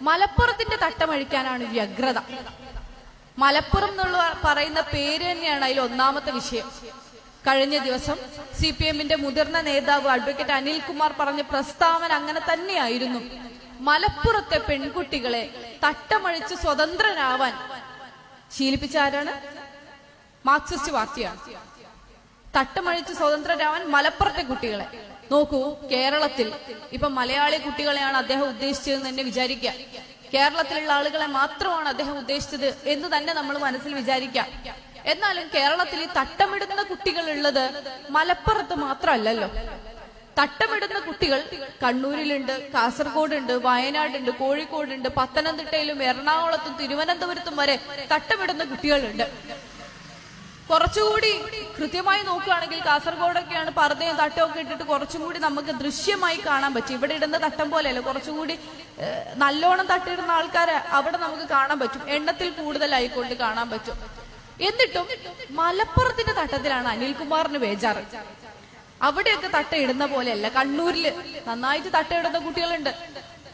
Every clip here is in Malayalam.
മലപ്പുറത്തിന്റെ തട്ടമഴിക്കാനാണ് വ്യഗ്രത. മലപ്പുറം എന്നുള്ള പറയുന്ന പേര് തന്നെയാണ് അതിൽ ഒന്നാമത്തെ വിഷയം. കഴിഞ്ഞ ദിവസം സി പി എമ്മിന്റെ മുതിർന്ന നേതാവ് അഡ്വക്കേറ്റ് അനിൽകുമാർ പറഞ്ഞ പ്രസ്താവന അങ്ങനെ തന്നെയായിരുന്നു. മലപ്പുറത്തെ പെൺകുട്ടികളെ തട്ടമഴിച്ച് സ്വതന്ത്രനാവാൻ ശീലിപ്പിച്ച ആരാണ്? മാർക്സിസ്റ്റ് പാർട്ടിയാണ്. തട്ടമഴിച്ച് സ്വതന്ത്രരാവാൻ മലപ്പുറത്തെ കുട്ടികളെ. നോക്കൂ കേരളത്തിൽ ഇപ്പൊ മലയാളി കുട്ടികളെയാണ് അദ്ദേഹം ഉദ്ദേശിച്ചതെന്ന് തന്നെ വിചാരിക്കുക. കേരളത്തിലുള്ള ആളുകളെ മാത്രമാണ് അദ്ദേഹം ഉദ്ദേശിച്ചത് എന്ന് തന്നെ നമ്മൾ മനസ്സിൽ വിചാരിക്കാം എന്നാലും കേരളത്തിൽ തട്ടമിടുന്ന കുട്ടികൾ ഉള്ളത് മലപ്പുറത്ത് മാത്രമല്ലല്ലോ. തട്ടമിടുന്ന കുട്ടികൾ കണ്ണൂരിലുണ്ട് കാസർഗോഡുണ്ട് വയനാടുണ്ട് കോഴിക്കോടുണ്ട് പത്തനംതിട്ടയിലും എറണാകുളത്തും തിരുവനന്തപുരത്തും വരെ തട്ടമിടുന്ന കുട്ടികളുണ്ട്. കുറച്ചുകൂടി കൃത്യമായി നോക്കുകയാണെങ്കിൽ കാസർഗോഡൊക്കെയാണ് പർദ്ദയും തട്ടമൊക്കെ ഇട്ടിട്ട് കുറച്ചും കൂടി നമുക്ക് ദൃശ്യമായി കാണാൻ പറ്റും. ഇവിടെ ഇടുന്ന തട്ടം പോലെയല്ല കുറച്ചുകൂടി നല്ലോണം തട്ടിടുന്ന ആൾക്കാരെ അവിടെ നമുക്ക് കാണാൻ പറ്റും. എണ്ണത്തിൽ കൂടുതലായിക്കൊണ്ട് കാണാൻ പറ്റും. എന്നിട്ടും മലപ്പുറത്തിന്റെ തട്ടത്തിലാണ് അനിൽകുമാറിന് ബേജാറ്. അവിടെയൊക്കെ തട്ട ഇടുന്ന പോലെയല്ല. കണ്ണൂരിൽ നന്നായിട്ട് തട്ട ഇടുന്ന കുട്ടികളുണ്ട്.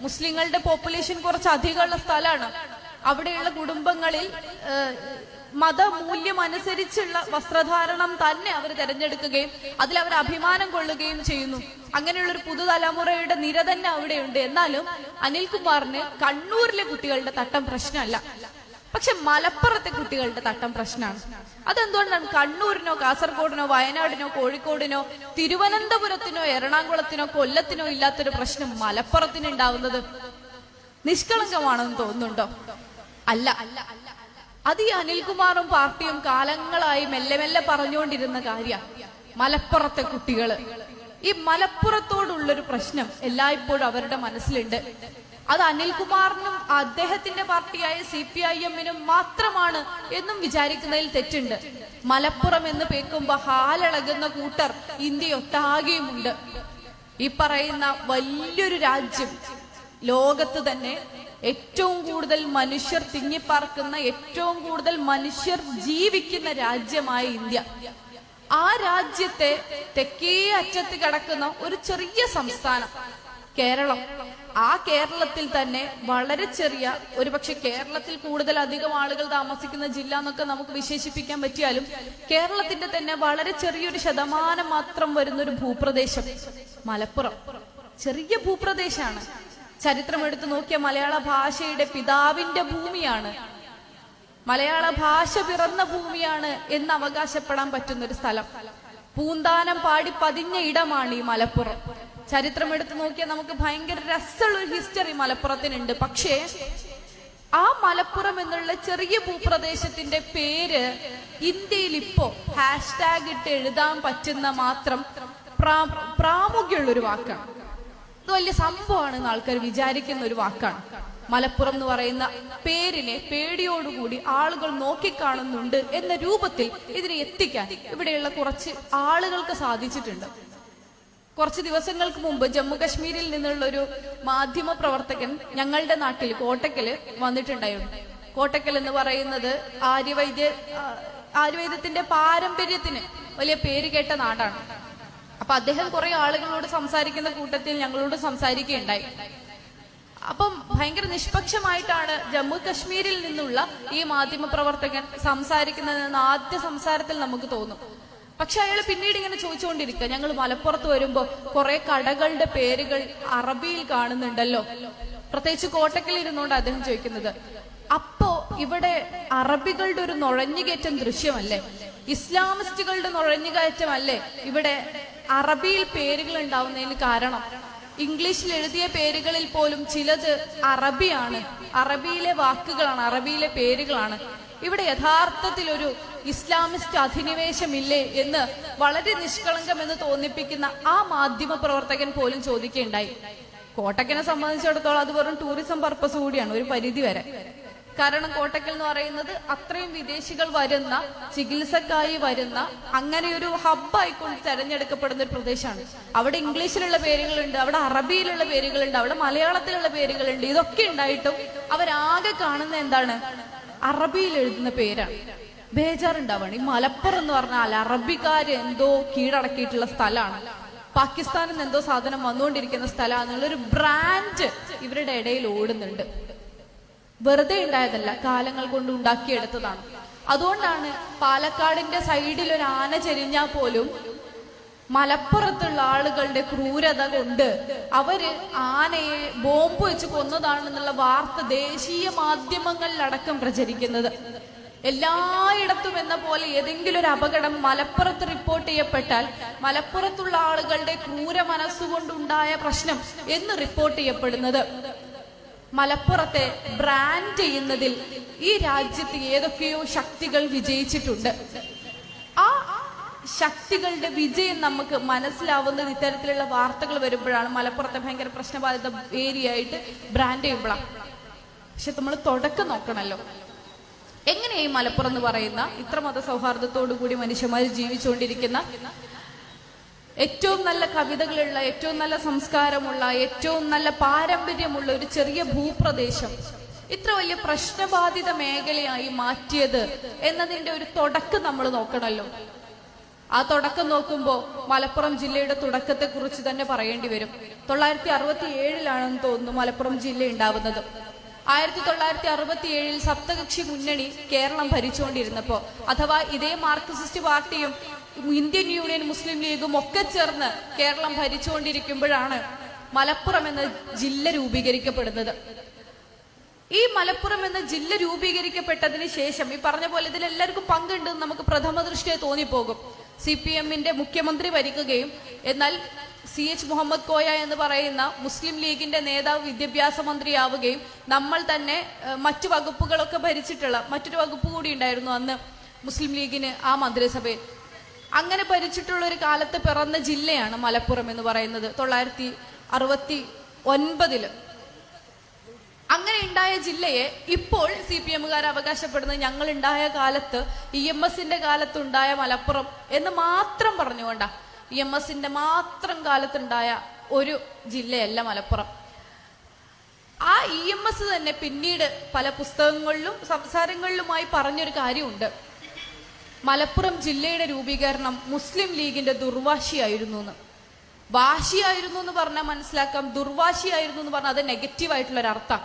മുസ്ലിങ്ങളുടെ പോപ്പുലേഷൻ കുറച്ച് അധികമുള്ള സ്ഥലമാണ്. അവിടെയുള്ള കുടുംബങ്ങളിൽ മതമൂല്യം അനുസരിച്ചുള്ള വസ്ത്രധാരണം തന്നെ അവർ തിരഞ്ഞെടുക്കുകയും അതിൽ അവർ അഭിമാനം കൊള്ളുകയും ചെയ്യുന്നു. അങ്ങനെയുള്ള ഒരു പുതുതലമുറയുടെ നിര തന്നെ അവിടെയുണ്ട്. എന്നാലും അനിൽകുമാറിന് കണ്ണൂരിലെ കുട്ടികളുടെ തട്ടം പ്രശ്നമല്ല. പക്ഷെ മലപ്പുറത്തെ കുട്ടികളുടെ തട്ടം പ്രശ്നമാണ്. അതെന്തുകൊണ്ടാണ്? കണ്ണൂരിനോ കാസർഗോഡിനോ വയനാടിനോ കോഴിക്കോടിനോ തിരുവനന്തപുരത്തിനോ എറണാകുളത്തിനോ കൊല്ലത്തിനോ ഇല്ലാത്തൊരു പ്രശ്നം മലപ്പുറത്തിന് ഉണ്ടാവുന്നത് നിഷ്കളങ്കമാണെന്ന് തോന്നുന്നുണ്ടോ? അല്ല. അത് ഈ അനിൽകുമാറും പാർട്ടിയും കാലങ്ങളായി മെല്ലെ മെല്ലെ പറഞ്ഞുകൊണ്ടിരുന്ന കാര്യ. മലപ്പുറത്തെ കുട്ടികൾ ഈ മലപ്പുറത്തോടുള്ളൊരു പ്രശ്നം എല്ലായ്പ്പോഴും അവരുടെ മനസ്സിലുണ്ട്. അത് അനിൽകുമാറിനും അദ്ദേഹത്തിന്റെ പാർട്ടിയായ സി പി ഐ എമ്മിനും മാത്രമാണ് എന്നും വിചാരിക്കുന്നതിൽ തെറ്റുണ്ട്. മലപ്പുറം എന്ന് പേക്കുമ്പോ ഹാലിളകുന്ന കൂട്ടർ ഇന്ത്യയൊട്ടാകെയുമുണ്ട്. ഈ പറയുന്ന വലിയൊരു രാജ്യം ലോകത്ത് തന്നെ ഏറ്റവും കൂടുതൽ മനുഷ്യർ തിങ്ങിപ്പാർക്കുന്ന ഏറ്റവും കൂടുതൽ മനുഷ്യർ ജീവിക്കുന്ന രാജ്യമായ ഇന്ത്യ. ആ രാജ്യത്തെ തെക്കേ അറ്റത്ത് കിടക്കുന്ന ഒരു ചെറിയ സംസ്ഥാനം കേരളം. ആ കേരളത്തിൽ തന്നെ വളരെ ചെറിയ ഒരുപക്ഷെ കേരളത്തിൽ കൂടുതൽ അധികം ആളുകൾ താമസിക്കുന്ന ജില്ല എന്നൊക്കെ നമുക്ക് വിശേഷിപ്പിക്കാൻ പറ്റിയാലും കേരളത്തിന്റെ തന്നെ വളരെ ചെറിയൊരു ശതമാനം മാത്രം വരുന്ന ഒരു ഭൂപ്രദേശം മലപ്പുറം. ചെറിയ ഭൂപ്രദേശമാണ് ചരിത്രം എടുത്തു നോക്കിയ മലയാള ഭാഷയുടെ പിതാവിന്റെ ഭൂമിയാണ്. മലയാള ഭാഷ പിറന്ന ഭൂമിയാണ് എന്ന് അവകാശപ്പെടാൻ പറ്റുന്ന ഒരു സ്ഥലം. പൂന്താനം പാടി പതിഞ്ഞ ഇടമാണ് ഈ മലപ്പുറം. ചരിത്രം എടുത്തു നോക്കിയാൽ നമുക്ക് ഭയങ്കര രസമുള്ള ഒരു ഹിസ്റ്ററി മലപ്പുറത്തിനുണ്ട്. പക്ഷേ ആ മലപ്പുറം എന്നുള്ള ചെറിയ ഭൂപ്രദേശത്തിന്റെ പേര് ഇന്ത്യയിൽ ഇപ്പോ ഹാഷ്ടാഗ് ഇട്ട് എഴുതാൻ പറ്റുന്ന മാത്രം പ്രാമുഖ്യമുള്ളൊരു വാക്കാണ്. ഇത് വലിയ സംഭവമാണ് എന്ന് ആൾക്കാർ വിചാരിക്കുന്ന ഒരു വാക്കാണ്. മലപ്പുറം എന്ന് പറയുന്ന പേരിനെ പേടിയോടുകൂടി ആളുകൾ നോക്കിക്കാണുന്നുണ്ട് എന്ന രൂപത്തിൽ ഇതിനെ എത്തിക്കാൻ ഇവിടെയുള്ള കുറച്ച് ആളുകൾക്ക് സാധിച്ചിട്ടുണ്ട്. കുറച്ച് ദിവസങ്ങൾക്ക് മുമ്പ് ജമ്മു കശ്മീരിൽ നിന്നുള്ള ഒരു മാധ്യമ പ്രവർത്തകൻ ഞങ്ങളുടെ നാട്ടിൽ കോട്ടക്കൽ വന്നിട്ടുണ്ടായിരുന്നു. കോട്ടക്കൽ എന്ന് പറയുന്നത് ആര്യവൈദ്യ ആര്യവൈദ്യത്തിന്റെ പാരമ്പര്യത്തിന് വലിയ പേര് കേട്ട നാടാണ്. അപ്പൊ അദ്ദേഹം കുറെ ആളുകളോട് സംസാരിക്കുന്ന കൂട്ടത്തിൽ ഞങ്ങളോട് സംസാരിക്കുകയുണ്ടായി. അപ്പം ഭയങ്കര നിഷ്പക്ഷമായിട്ടാണ് ജമ്മു കശ്മീരിൽ നിന്നുള്ള ഈ മാധ്യമ പ്രവർത്തകൻ സംസാരിക്കുന്നതെന്ന് ആദ്യ സംസാരത്തിൽ നമുക്ക് തോന്നും. പക്ഷെ അയാൾ പിന്നീട് ഇങ്ങനെ ചോദിച്ചുകൊണ്ടിരിക്കുക. ഞങ്ങൾ മലപ്പുറത്ത് വരുമ്പോ കുറെ കടകളുടെ പേരുകൾ അറബിയിൽ കാണുന്നുണ്ടല്ലോ. പ്രത്യേകിച്ച് കോട്ടക്കൽ ഇരുന്നുകൊണ്ട് അദ്ദേഹം ചോദിക്കുന്നത്. അപ്പോ ഇവിടെ അറബികളുടെ ഒരു നുഴഞ്ഞുകയറ്റം ദൃശ്യമല്ലേ? ഇസ്ലാമിസ്റ്റുകളുടെ നുഴഞ്ഞുകയറ്റമല്ലേ ഇവിടെ അറബിയിൽ പേരുകൾ ഉണ്ടാവുന്നതിന് കാരണം. ഇംഗ്ലീഷിൽ എഴുതിയ പേരുകളിൽ പോലും ചിലത് അറബിയാണ്. അറബിയിലെ വാക്കുകളാണ് അറബിയിലെ പേരുകളാണ്. ഇവിടെ യഥാർത്ഥത്തിൽ ഒരു ഇസ്ലാമിസ്റ്റ് അധിനിവേശമില്ലേ എന്ന് വളരെ നിഷ്കളങ്കം എന്ന് തോന്നിപ്പിക്കുന്ന ആ മാധ്യമ പ്രവർത്തകൻ പോലും ചോദിക്കുകയുണ്ടായി. കോട്ടക്കനെ സംബന്ധിച്ചിടത്തോളം അത് വെറും ടൂറിസം പർപ്പസ് കൂടിയാണ് ഒരു പരിധി വരെ. കാരണം കോട്ടക്കൽ എന്ന് പറയുന്നത് അത്രയും വിദേശികൾ വരുന്ന ചികിത്സക്കായി വരുന്ന അങ്ങനെ ഒരു ഹബ്ബായിക്കൊണ്ട് തെരഞ്ഞെടുക്കപ്പെടുന്ന ഒരു പ്രദേശമാണ് അവിടെ ഇംഗ്ലീഷിലുള്ള പേരുകളുണ്ട് അവിടെ അറബിയിലുള്ള പേരുകളുണ്ട് അവിടെ മലയാളത്തിലുള്ള പേരുകളുണ്ട്. ഇതൊക്കെ ഉണ്ടായിട്ടും അവരാകെ കാണുന്ന എന്താണ്? അറബിയിൽ എഴുതുന്ന പേരാണ്. ബേജാറുണ്ടാവാണ്. ഈ മലപ്പുറം എന്ന് പറഞ്ഞാൽ അറബിക്കാര് എന്തോ കീഴടക്കിയിട്ടുള്ള സ്ഥലമാണ്. പാകിസ്ഥാനിൽ നിന്ന് എന്തോ സാധനം വന്നുകൊണ്ടിരിക്കുന്ന സ്ഥലമാണെന്നുള്ള ഒരു ബ്രാൻഡ് ഇവരുടെ ഇടയിൽ ഓടുന്നുണ്ട്. വെറുതെ ഉണ്ടായതല്ല കാലങ്ങൾ കൊണ്ട് ഉണ്ടാക്കിയെടുത്തതാണ്. അതുകൊണ്ടാണ് പാലക്കാടിന്റെ സൈഡിൽ ഒരു ആന ചെരിഞ്ഞാൽ പോലും മലപ്പുറത്തുള്ള ആളുകളുടെ ക്രൂരത കൊണ്ട് അവർ ആനയെ ബോംബ് വെച്ച് കൊന്നതാണെന്നുള്ള വാർത്ത ദേശീയ മാധ്യമങ്ങളിലടക്കം പ്രചരിക്കുന്നത്. എല്ലായിടത്തും എന്ന പോലെ ഏതെങ്കിലും ഒരു അപകടം മലപ്പുറത്ത് റിപ്പോർട്ട് ചെയ്യപ്പെട്ടാൽ മലപ്പുറത്തുള്ള ആളുകളുടെ ക്രൂര മനസ്സുകൊണ്ടുണ്ടായ പ്രശ്നം എന്ന് റിപ്പോർട്ട് ചെയ്യപ്പെടുന്നത്. മലപ്പുറത്തെ ബ്രാൻഡ് ചെയ്യുന്നതിൽ ഈ രാജ്യത്ത് ഏതൊക്കെയോ ശക്തികൾ വിജയിച്ചിട്ടുണ്ട്. ആ ശക്തികളുടെ വിജയം നമുക്ക് മനസ്സിലാവുന്നത് ഇത്തരത്തിലുള്ള വാർത്തകൾ വരുമ്പോഴാണ് മലപ്പുറത്തെ ഭയങ്കര പ്രശ്നബാധിത ഏരിയ ആയിട്ട് ബ്രാൻഡ് ചെയ്യുമ്പോഴാണ് പക്ഷെ നമ്മൾ തുടക്കം നോക്കണല്ലോ. എങ്ങനെയായി മലപ്പുറം എന്ന് പറയുന്ന ഇത്ര മത സൗഹാർദ്ദത്തോടു കൂടി മനുഷ്യന്മാർ ജീവിച്ചുകൊണ്ടിരിക്കുന്ന ഏറ്റവും നല്ല കവിതകളുള്ള ഏറ്റവും നല്ല സംസ്കാരമുള്ള ഏറ്റവും നല്ല പാരമ്പര്യമുള്ള ഒരു ചെറിയ ഭൂപ്രദേശം ഇത്ര വലിയ പ്രശ്നബാധിത മേഖലയായി മാറ്റിയത് എന്നതിന്റെ ഒരു തുടക്കം നമ്മൾ നോക്കണല്ലോ. ആ തുടക്കം നോക്കുമ്പോൾ മലപ്പുറം ജില്ലയുടെ തുടക്കത്തെ കുറിച്ച് തന്നെ പറയേണ്ടി വരും. തൊള്ളായിരത്തി അറുപത്തി ഏഴിലാണെന്ന് തോന്നുന്നു മലപ്പുറം ജില്ല ഉണ്ടാവുന്നത്. ആയിരത്തി തൊള്ളായിരത്തി അറുപത്തി ഏഴിൽ സപ്തകക്ഷി മുന്നണി കേരളം ഭരിച്ചുകൊണ്ടിരുന്നപ്പോ അഥവാ ഇതേ മാർക്സിസ്റ്റ് പാർട്ടിയും ഇന്ത്യൻ യൂണിയൻ മുസ്ലിം ലീഗും ഒക്കെ ചേർന്ന് കേരളം ഭരിച്ചുകൊണ്ടിരിക്കുമ്പോഴാണ് മലപ്പുറം എന്ന ജില്ല രൂപീകരിക്കപ്പെടുന്നത്. ഈ മലപ്പുറം എന്ന ജില്ല രൂപീകരിക്കപ്പെട്ടതിന് ശേഷം ഈ പറഞ്ഞ പോലെ ഇതിൽ എല്ലാവർക്കും പങ്കുണ്ടെന്ന് നമുക്ക് പ്രഥമ ദൃഷ്ടിയെ തോന്നിപ്പോകും. സി പി എമ്മിന്റെ മുഖ്യമന്ത്രി ഭരിക്കുകയും എന്നാൽ സി എച്ച് മുഹമ്മദ് കോയ എന്ന് പറയുന്ന മുസ്ലിം ലീഗിന്റെ നേതാവ് വിദ്യാഭ്യാസ മന്ത്രിയാവുകയും നമ്മൾ തന്നെ മറ്റു വകുപ്പുകളൊക്കെ ഭരിച്ചിട്ടുള്ള മറ്റൊരു വകുപ്പ് കൂടി ഉണ്ടായിരുന്നു അന്ന് മുസ്ലിം ലീഗിന് ആ മന്ത്രിസഭയിൽ. അങ്ങനെ ഭരിച്ചിട്ടുള്ള ഒരു കാലത്ത് പിറന്ന ജില്ലയാണ് മലപ്പുറം എന്ന് പറയുന്നത് തൊള്ളായിരത്തി അറുപത്തി ഒൻപതിൽ. അങ്ങനെ ഉണ്ടായ ജില്ലയെ ഇപ്പോൾ സി പി എമ്മുകാർ അവകാശപ്പെടുന്നത് ഞങ്ങൾ ഉണ്ടായ കാലത്ത് ഇ എം എസിന്റെ കാലത്തുണ്ടായ മലപ്പുറം എന്ന് മാത്രം പറഞ്ഞുകൊണ്ടാ. ഇ എം എസിന്റെ മാത്രം കാലത്തുണ്ടായ ഒരു ജില്ലയല്ല മലപ്പുറം. ആ ഇ എം എസ് തന്നെ പിന്നീട് പല പുസ്തകങ്ങളിലും സംസാരങ്ങളിലുമായി പറഞ്ഞൊരു കാര്യമുണ്ട്. മലപ്പുറം ജില്ലയുടെ രൂപീകരണം മുസ്ലിം ലീഗിന്റെ ദുർവാശിയായിരുന്നു എന്ന് വാശിയായിരുന്നു എന്ന് പറഞ്ഞാൽ മനസ്സിലാക്കാം. ദുർവാശിയായിരുന്നു എന്ന് പറഞ്ഞാൽ അത് നെഗറ്റീവ് ആയിട്ടുള്ള ഒരു അർത്ഥം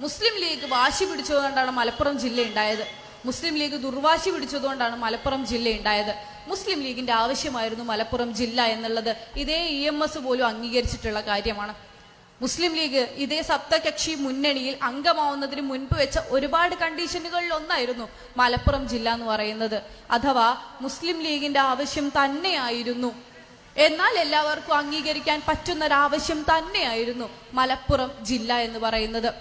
മുസ്ലിം ലീഗ് വാശി പിടിച്ചതുകൊണ്ടാണ് മലപ്പുറം ജില്ല ഉണ്ടായത് മുസ്ലിം ലീഗ് ദുർവാശി പിടിച്ചതുകൊണ്ടാണ് മലപ്പുറം ജില്ല ഉണ്ടായത് മുസ്ലിം ലീഗിന്റെ ആവശ്യമായിരുന്നു മലപ്പുറം ജില്ല എന്നുള്ളത്. ഇതേ ഇ എം എസ് പോലും അംഗീകരിച്ചിട്ടുള്ള കാര്യമാണ്. മുസ്ലിം ലീഗ് ഇതേ സപ്തകക്ഷി മുന്നണിയിൽ അംഗമാവുന്നതിന് മുൻപ് വെച്ച ഒരുപാട് കണ്ടീഷനുകളിൽ ഒന്നായിരുന്നു മലപ്പുറം ജില്ല എന്ന് പറയുന്നത്. അഥവാ മുസ്ലിം ലീഗിന്റെ ആവശ്യം തന്നെയായിരുന്നു. എന്നാൽ എല്ലാവർക്കും അംഗീകരിക്കാൻ പറ്റുന്ന ഒരു ആവശ്യം തന്നെയായിരുന്നു മലപ്പുറം ജില്ല എന്ന് പറയുന്നത്.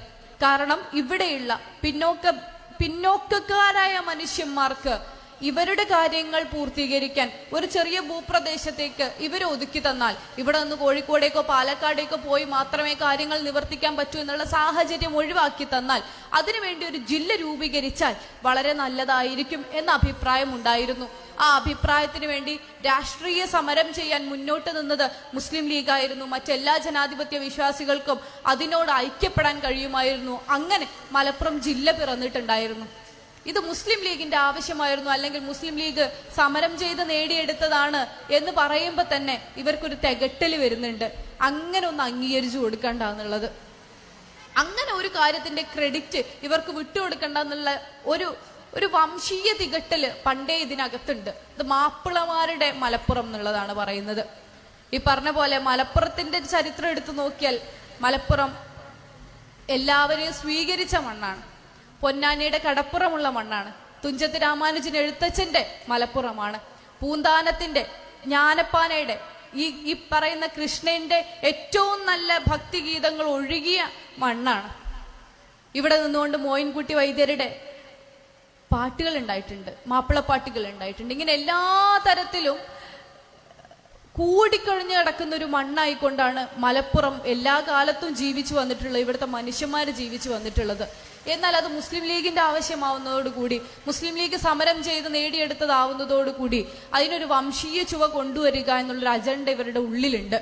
കാരണം ഇവിടെയുള്ള പിന്നോക്ക പിന്നോക്കക്കാരായ മനുഷ്യന്മാർക്ക് ഇവരുടെ കാര്യങ്ങൾ പൂർത്തീകരിക്കാൻ ഒരു ചെറിയ ഭൂപ്രദേശത്തേക്ക് ഇവർ ഒതുക്കി തന്നാൽ ഇവിടെ നിന്ന് കോഴിക്കോടേക്കോ പാലക്കാടേക്കോ പോയി മാത്രമേ കാര്യങ്ങൾ നിവർത്തിക്കാൻ പറ്റൂ എന്നുള്ള സാഹചര്യം ഒഴിവാക്കി തന്നാൽ അതിനുവേണ്ടി ഒരു ജില്ല രൂപീകരിച്ചാൽ വളരെ നല്ലതായിരിക്കും എന്ന അഭിപ്രായം ഉണ്ടായിരുന്നു. ആ അഭിപ്രായത്തിന് വേണ്ടി രാഷ്ട്രീയ സമരം ചെയ്യാൻ മുന്നോട്ട് നിന്നത് മുസ്ലിം ലീഗായിരുന്നു. മറ്റെല്ലാ ജനാധിപത്യ വിശ്വാസികൾക്കും അതിനോട് ഐക്യപ്പെടാൻ കഴിയുമായിരുന്നു. അങ്ങനെ മലപ്പുറം ജില്ല പിറന്നിട്ടുണ്ടായിരുന്നു. ഇത് മുസ്ലിം ലീഗിന്റെ ആവശ്യമായിരുന്നു അല്ലെങ്കിൽ മുസ്ലിം ലീഗ് സമരം ചെയ്ത് നേടിയെടുത്തതാണ് എന്ന് പറയുമ്പോൾ തന്നെ ഇവർക്കൊരു തികട്ടൽ വരുന്നുണ്ട്. അങ്ങനെ ഒന്ന് അംഗീകരിച്ചു കൊടുക്കണ്ടെന്നുള്ളത് അങ്ങനെ ഒരു കാര്യത്തിന്റെ ക്രെഡിറ്റ് ഇവർക്ക് വിട്ടുകൊടുക്കണ്ട എന്നുള്ള ഒരു ഒരു വംശീയ തികട്ടൽ പണ്ടേ ഇതിനകത്തുണ്ട്. ഇത് മാപ്പിളമാരുടെ മലപ്പുറം എന്നുള്ളതാണ് പറയുന്നത്. ഈ പറഞ്ഞ പോലെ മലപ്പുറത്തിന്റെ ചരിത്രം എടുത്തു നോക്കിയാൽ മലപ്പുറം എല്ലാവരെയും സ്വീകരിച്ച മണ്ണാണ്. പൊന്നാനിയുടെ കടപ്പുറമുള്ള മണ്ണാണ്. തുഞ്ചത്ത് രാമാനുജൻ എഴുത്തച്ഛന്റെ മലപ്പുറമാണ്. പൂന്താനത്തിന്റെ ജ്ഞാനപ്പാനയുടെ ഈ ഈ പറയുന്ന കൃഷ്ണന്റെ ഏറ്റവും നല്ല ഭക്തിഗീതങ്ങൾ ഒഴുകിയ മണ്ണാണ്. ഇവിടെ നിന്നുകൊണ്ട് മോയിൻകുട്ടി വൈദ്യരുടെ പാട്ടുകൾ ഉണ്ടായിട്ടുണ്ട് മാപ്പിളപ്പാട്ടുകൾ ഉണ്ടായിട്ടുണ്ട്. ഇങ്ങനെ എല്ലാ തരത്തിലും കൂടിക്കഴിഞ്ഞ് കിടക്കുന്ന ഒരു മണ്ണായിക്കൊണ്ടാണ് മലപ്പുറം എല്ലാ കാലത്തും ജീവിച്ചു വന്നിട്ടുള്ളത് ഇവിടുത്തെ മനുഷ്യന്മാർ ജീവിച്ചു വന്നിട്ടുള്ളത്. എന്നാൽ അത് മുസ്ലിം ലീഗിന്റെ ആവശ്യമാവുന്നതോടുകൂടി മുസ്ലിം ലീഗ് സമരം ചെയ്ത് നേടിയെടുത്തതാവുന്നതോടുകൂടി അതിനൊരു വംശീയ ചുവ കൊണ്ടുവരിക എന്നുള്ളൊരു അജണ്ട ഇവരുടെ ഉള്ളിലുണ്ട്.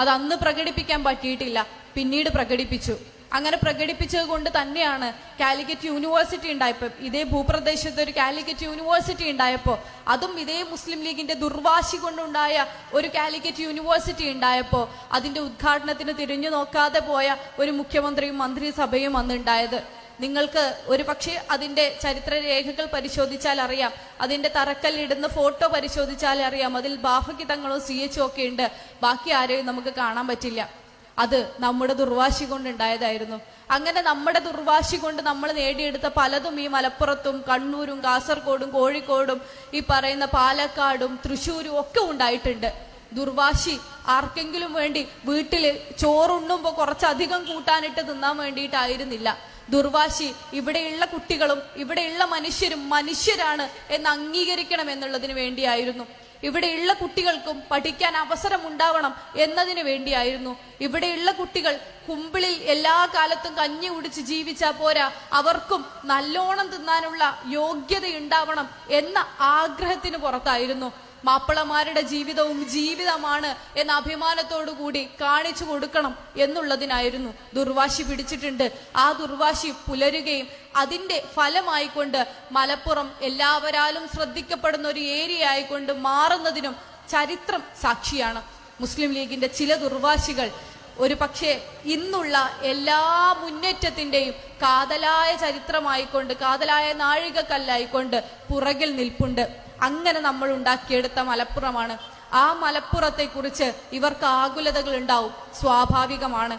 അത് അന്ന് പ്രകടിപ്പിക്കാൻ പറ്റിയിട്ടില്ല പിന്നീട് പ്രകടിപ്പിച്ചു. അങ്ങനെ പ്രകടിപ്പിച്ചത് കൊണ്ട് തന്നെയാണ് കാലിക്കറ്റ് യൂണിവേഴ്സിറ്റി ഉണ്ടായപ്പോൾ ഇതേ ഭൂപ്രദേശത്ത് ഒരു കാലിക്കറ്റ് യൂണിവേഴ്സിറ്റി ഉണ്ടായപ്പോൾ അതും ഇതേ മുസ്ലിം ലീഗിന്റെ ദുർവാശി കൊണ്ടുണ്ടായ ഒരു കാലിക്കറ്റ് യൂണിവേഴ്സിറ്റി ഉണ്ടായപ്പോൾ അതിന്റെ ഉദ്ഘാടനത്തിന് തിരിഞ്ഞു നോക്കാതെ പോയ ഒരു മുഖ്യമന്ത്രിയും മന്ത്രിസഭയും അന്നുണ്ടായത് നിങ്ങൾക്ക് ഒരു പക്ഷേ അതിന്റെ ചരിത്ര രേഖകൾ പരിശോധിച്ചാൽ അറിയാം. അതിന്റെ തറക്കല്ലിടുന്ന ഫോട്ടോ പരിശോധിച്ചാൽ അറിയാം. അതിൽ ബാഹുഗിതങ്ങളോ സി എച്ച് ഒക്കെ ഉണ്ട്. ബാക്കി ആരെയും നമുക്ക് കാണാൻ പറ്റില്ല. അത് നമ്മുടെ ദുർവാശി കൊണ്ടുണ്ടായതായിരുന്നു. അങ്ങനെ നമ്മുടെ ദുർവാശി കൊണ്ട് നമ്മൾ നേടിയെടുത്ത പലതും ഈ മലപ്പുറത്തും കണ്ണൂരും കാസർഗോഡും കോഴിക്കോടും ഈ പറയുന്ന പാലക്കാടും തൃശ്ശൂരും ഒക്കെ ഉണ്ടായിട്ടുണ്ട്. ദുർവാശി ആർക്കെങ്കിലും വേണ്ടി വീട്ടിൽ ചോറുണ്ണുമ്പോൾ കുറച്ചധികം കൂട്ടാനിട്ട് തിന്നാൻ വേണ്ടിയിട്ടായിരുന്നില്ല. ദുർവാശി ഇവിടെയുള്ള കുട്ടികളും ഇവിടെയുള്ള മനുഷ്യരും മനുഷ്യരാണ് എന്ന് അംഗീകരിക്കണം എന്നുള്ളതിന് വേണ്ടിയായിരുന്നു. ഇവിടെയുള്ള കുട്ടികൾക്കും പഠിക്കാൻ അവസരം ഉണ്ടാവണം എന്നതിന് വേണ്ടിയായിരുന്നു. ഇവിടെയുള്ള കുട്ടികൾ കുമ്പിളിൽ എല്ലാ കാലത്തും കഞ്ഞി കുടിച്ച് ജീവിച്ചാ പോരാ അവർക്കും നല്ലോണം തിന്നാനുള്ള യോഗ്യതയുണ്ടാവണം എന്ന ആഗ്രഹത്തിന് പുറത്തായിരുന്നു. മാപ്പിളമാരുടെ ജീവിതവും ജീവിതമാണ് എന്ന അഭിമാനത്തോടു കൂടി കാണിച്ചു കൊടുക്കണം എന്നുള്ളതിനായിരുന്നു ദുർവാശി പിടിച്ചിട്ടുണ്ട്. ആ ദുർവാശി പുലരുകയും അതിന്റെ ഫലമായിക്കൊണ്ട് മലപ്പുറം എല്ലാവരാലും ശ്രദ്ധിക്കപ്പെടുന്ന ഒരു ഏരിയ ആയിക്കൊണ്ട് മാറുന്നതിനും ചരിത്രം സാക്ഷിയാണ്. മുസ്ലിം ലീഗിന്റെ ചില ദുർവാശികൾ. ഒരു പക്ഷേ ഇന്നുള്ള എല്ലാ മുന്നേറ്റത്തിന്റെയും കാതലായ ചരിത്രമായിക്കൊണ്ട് കാതലായ നാഴികക്കല്ലായിക്കൊണ്ട് പുറകിൽ നിൽപ്പുണ്ട്. അങ്ങനെ നമ്മൾ ഉണ്ടാക്കിയെടുത്ത മലപ്പുറമാണ്. ആ മലപ്പുറത്തെക്കുറിച്ച് ഇവർക്ക് ആകുലതകൾ ഉണ്ടാവും. സ്വാഭാവികമാണ്.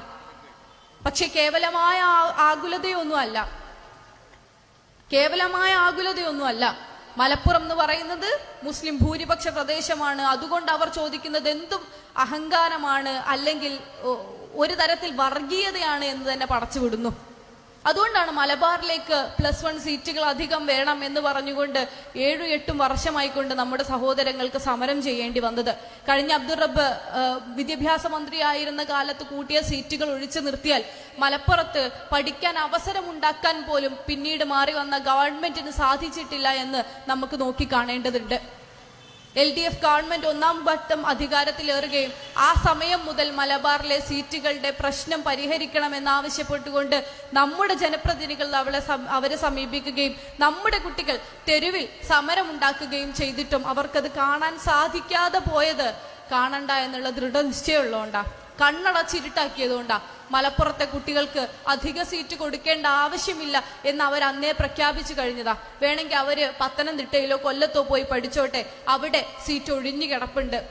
പക്ഷെ കേവലമായ ആകുലതയൊന്നുമല്ല. കേവലമായ ആകുലതയൊന്നുമല്ല. മലപ്പുറം എന്ന് പറയുന്നത് മുസ്ലിം ഭൂരിപക്ഷ പ്രദേശമാണ്. അതുകൊണ്ട് അവർ ചോദിക്കുന്നത് എന്തും അഹങ്കാരമാണ് അല്ലെങ്കിൽ ഒരു തരത്തിൽ വർഗീയതയാണ് എന്ന് തന്നെ പടച്ചുവിടുന്നു. അതുകൊണ്ടാണ് മലബാറിലേക്ക് പ്ലസ് വൺ സീറ്റുകൾ അധികം വേണം എന്ന് പറഞ്ഞുകൊണ്ട് ഏഴും എട്ടും വർഷമായിക്കൊണ്ട് നമ്മുടെ സഹോദരങ്ങൾക്ക് സമരം ചെയ്യേണ്ടി വന്നത്. കഴിഞ്ഞ അബ്ദുൾ റബ്ബ് വിദ്യാഭ്യാസ മന്ത്രിയായിരുന്ന കാലത്ത് കൂട്ടിയ സീറ്റുകൾ ഒഴിച്ചു നിർത്തിയാൽ മലപ്പുറത്ത് പഠിക്കാൻ അവസരമുണ്ടാക്കാൻ പോലും പിന്നീട് മാറി വന്ന ഗവൺമെന്റിന് സാധിച്ചിട്ടില്ല എന്ന് നമുക്ക് നോക്കിക്കാണേണ്ടതുണ്ട് എൽ ഡി എഫ് ഗവൺമെന്റ് ഒന്നാം ഘട്ടം അധികാരത്തിലേറുകയും ആ സമയം മുതൽ മലബാറിലെ സീറ്റുകളുടെ പ്രശ്നം പരിഹരിക്കണമെന്നാവശ്യപ്പെട്ടുകൊണ്ട് നമ്മുടെ ജനപ്രതിനിധികൾ അവളെ അവരെ സമീപിക്കുകയും നമ്മുടെ കുട്ടികൾ തെരുവിൽ സമരമുണ്ടാക്കുകയും ചെയ്തിട്ടും അവർക്കത് കാണാൻ സാധിക്കാതെ പോയത് കാണണ്ട എന്നുള്ള ദൃഢനിശ്ചയമുള്ളതുകൊണ്ടാ. കണ്ണടച്ചിരുട്ടാക്കിയതുകൊണ്ടാ മലപ്പുറത്തെ കുട്ടികൾക്ക് അധിക സീറ്റ് കൊടുക്കേണ്ട ആവശ്യമില്ല എന്ന് അവർ അന്നേ പ്രഖ്യാപിച്ചു കഴിഞ്ഞതാ. വേണമെങ്കിൽ അവർ പത്തനംതിട്ടയിലോ കൊല്ലത്തോ പോയി പഠിച്ചോട്ടെ അവിടെ സീറ്റ് ഒഴിഞ്ഞു കിടപ്പുണ്ട്.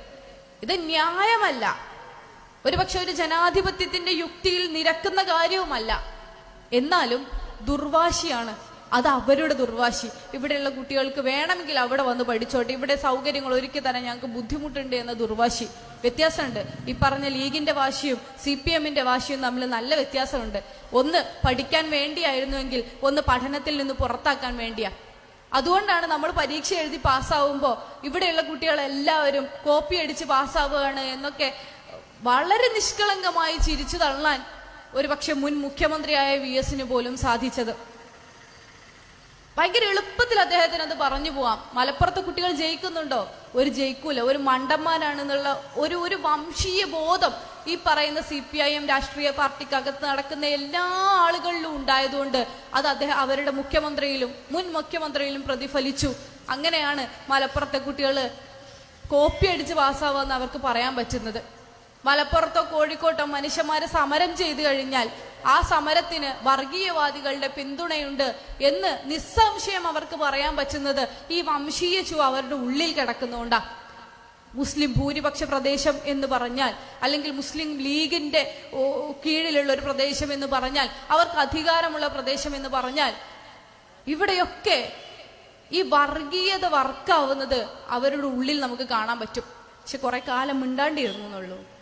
ഇത് ന്യായമല്ല. ഒരുപക്ഷെ ഒരു ജനാധിപത്യത്തിന്റെ യുക്തിയിൽ നിരക്കുന്ന കാര്യവുമല്ല. എന്നാലും ദുർവാശിയാണ്. അത് അവരുടെ ദുർവാശി. ഇവിടെയുള്ള കുട്ടികൾക്ക് വേണമെങ്കിൽ അവിടെ വന്ന് പഠിച്ചോട്ടെ. ഇവിടെ സൗകര്യങ്ങൾ ഒരുക്കി തരാൻ ഞങ്ങൾക്ക് ബുദ്ധിമുട്ടുണ്ട് എന്ന ദുർവാശി. വ്യത്യാസമുണ്ട്. ഈ പറഞ്ഞ ലീഗിന്റെ വാശിയും സി പി എമ്മിന്റെ വാശിയും തമ്മിൽ നല്ല വ്യത്യാസമുണ്ട്. ഒന്ന് പഠിക്കാൻ വേണ്ടിയായിരുന്നുവെങ്കിൽ ഒന്ന് പഠനത്തിൽ നിന്ന് പുറത്താക്കാൻ വേണ്ടിയാ. അതുകൊണ്ടാണ് നമ്മൾ പരീക്ഷ എഴുതി പാസ്സാവുമ്പോൾ ഇവിടെയുള്ള കുട്ടികളെല്ലാവരും കോപ്പി അടിച്ച് പാസ്സാവുകയാണ് എന്നൊക്കെ വളരെ നിഷ്കളങ്കമായി ചിരിച്ചു തള്ളാൻ ഒരുപക്ഷെ മുൻ മുഖ്യമന്ത്രിയായ വി എസിന് പോലും സാധിച്ചത്. ഭയങ്കര എളുപ്പത്തിൽ അദ്ദേഹത്തിന് അത് പറഞ്ഞു പോവാം. മലപ്പുറത്തെ കുട്ടികൾ ജയിക്കുന്നുണ്ടോ? ഒരു ജയിക്കൂല. ഒരു മണ്ടന്മാരാണെന്നുള്ള ഒരു ഒരു വംശീയ ബോധം ഈ പറയുന്ന സി പി ഐ എം രാഷ്ട്രീയ പാർട്ടിക്കകത്ത് നടക്കുന്ന എല്ലാ ആളുകളിലും ഉണ്ടായതുകൊണ്ട് അത് അദ്ദേഹം അവരുടെ മുഖ്യമന്ത്രിയിലും മുൻ മുഖ്യമന്ത്രിയിലും പ്രതിഫലിച്ചു. അങ്ങനെയാണ് മലപ്പുറത്തെ കുട്ടികൾ കോപ്പി അടിച്ച് പാസ്സാവുമെന്ന് അവർക്ക് പറയാൻ പറ്റുന്നത്. മലപ്പുറത്തോ കോഴിക്കോട്ടോ മനുഷ്യന്മാർ സമരം ചെയ്തു കഴിഞ്ഞാൽ ആ സമരത്തിന് വർഗീയവാദികളുടെ പിന്തുണയുണ്ട് എന്ന് നിസ്സംശയം അവർക്ക് പറയാൻ പറ്റുന്നത് ഈ വംശീയ ചു അവരുടെ ഉള്ളിൽ കിടക്കുന്നുണ്ടാ. മുസ്ലിം ഭൂരിപക്ഷ പ്രദേശം എന്ന് പറഞ്ഞാൽ അല്ലെങ്കിൽ മുസ്ലിം ലീഗിന്റെ കീഴിലുള്ള ഒരു പ്രദേശം എന്ന് പറഞ്ഞാൽ അവർക്ക് അധികാരമുള്ള പ്രദേശം എന്ന് പറഞ്ഞാൽ ഇവിടെയൊക്കെ ഈ വർഗീയത വർക്കാവുന്നത് അവരുടെ ഉള്ളിൽ നമുക്ക് കാണാൻ പറ്റും. പക്ഷെ കുറെ കാലം മിണ്ടാണ്ടിരുന്നു എന്നുള്ളൂ.